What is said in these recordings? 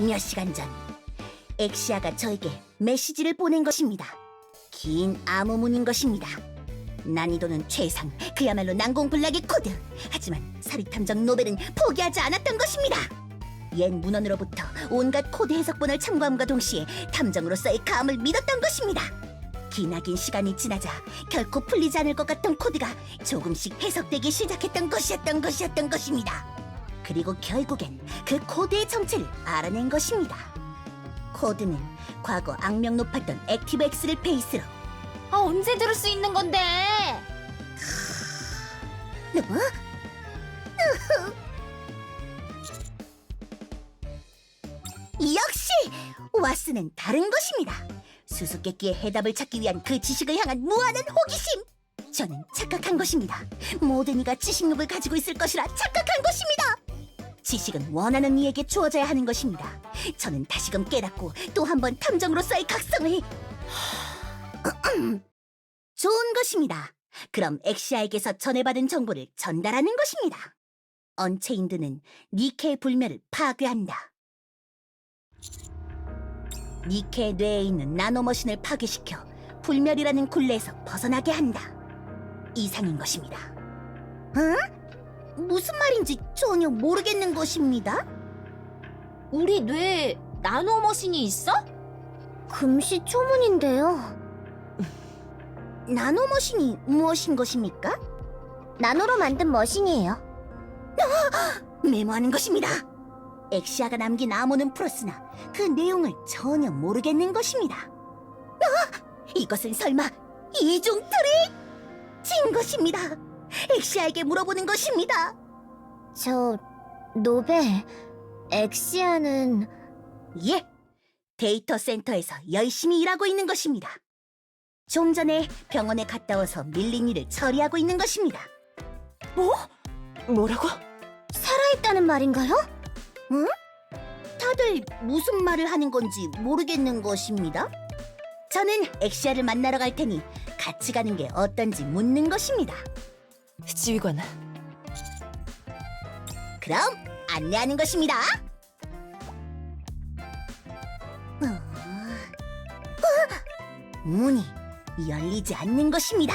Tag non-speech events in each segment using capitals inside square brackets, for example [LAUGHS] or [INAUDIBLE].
몇 시간 전 엑시아가 저에게 메시지를 보낸 것입니다. 긴 암호문인 것입니다. 난이도는 최상, 그야말로 난공불락의 코드. 하지만 사리탐정 노벨은 포기하지 않았던 것입니다. 옛 문헌으로부터 온갖 코드 해석본을 참고함과 동시에 탐정으로서의 감을 믿었던 것입니다. 기나긴 시간이 지나자 결코 풀리지 않을 것 같던 코드가 조금씩 해석되기 시작했던 것이었던 것이었던 것입니다. 그리고 결국엔 그 코드의 정체를 알아낸 것입니다. 코드는 과거 악명 높았던 액티브 X를 베이스로 아, 언제 들을 수 있는 건데? 뭐? [LAUGHS] 역시 왓슨은 다른 것입니다. 수수께끼의 해답을 찾기 위한 그 지식을 향한 무한한 호기심. 저는 착각한 것입니다. 모든 이가 지식력을 가지고 있을 것이라 착각한 것입니다. 지식은 원하는 이에게 주어져야 하는 것입니다. 저는 다시금 깨닫고 또 한 번 탐정으로서의 각성을 [CLEARS THROAT] 좋은 것입니다. 그럼 엑시아에게서 전해받은 정보를 전달하는 것입니다. 언체인드는 니케의 불멸을 파괴한다. 니케의 뇌에 있는 나노머신을 파괴시켜 불멸이라는 굴레에서 벗어나게 한다. 이상인 것입니다. 응? 무슨 말인지 전혀 모르겠는 것입니다. 우리 뇌에 나노머신이 있어? 금시 초문인데요. [LAUGHS] 나노머신이 무엇인 것입니까? 나노로 만든 머신이에요. [LAUGHS] 메모하는 것입니다. 엑시아가 남긴 암호는 풀었으나 그 내용을 전혀 모르겠는 것입니다. 아! [LAUGHS] 이것은 설마 이중 트릭? 진 것입니다. 엑시아에게 물어보는 것입니다. 저 노벨 엑시아는 예, 데이터 센터에서 열심히 일하고 있는 것입니다. 좀 전에 병원에 갔다 와서 밀린 일을 처리하고 있는 것입니다. 뭐? 뭐라고? 살아있다는 말인가요? 다들 무슨 말을 하는 건지 모르겠는 것입니다. 저는 엑시아를 만나러 갈 테니 같이 가는 게 어떤지 묻는 것입니다. 지휘관, 그럼 안내하는 것입니다. 어, 어, 문이 열리지 않는 것입니다.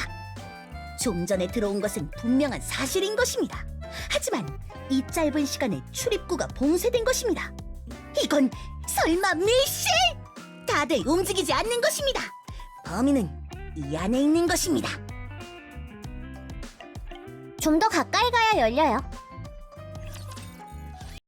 좀 전에 들어온 것은 분명한 사실인 것입니다. 하지만 이 짧은 시간에 출입구가 봉쇄된 것입니다. 이건 설마 밀실? 다들 움직이지 않는 것입니다. 범인은 이 안에 있는 것입니다. 좀 더 가까이 가야 열려요.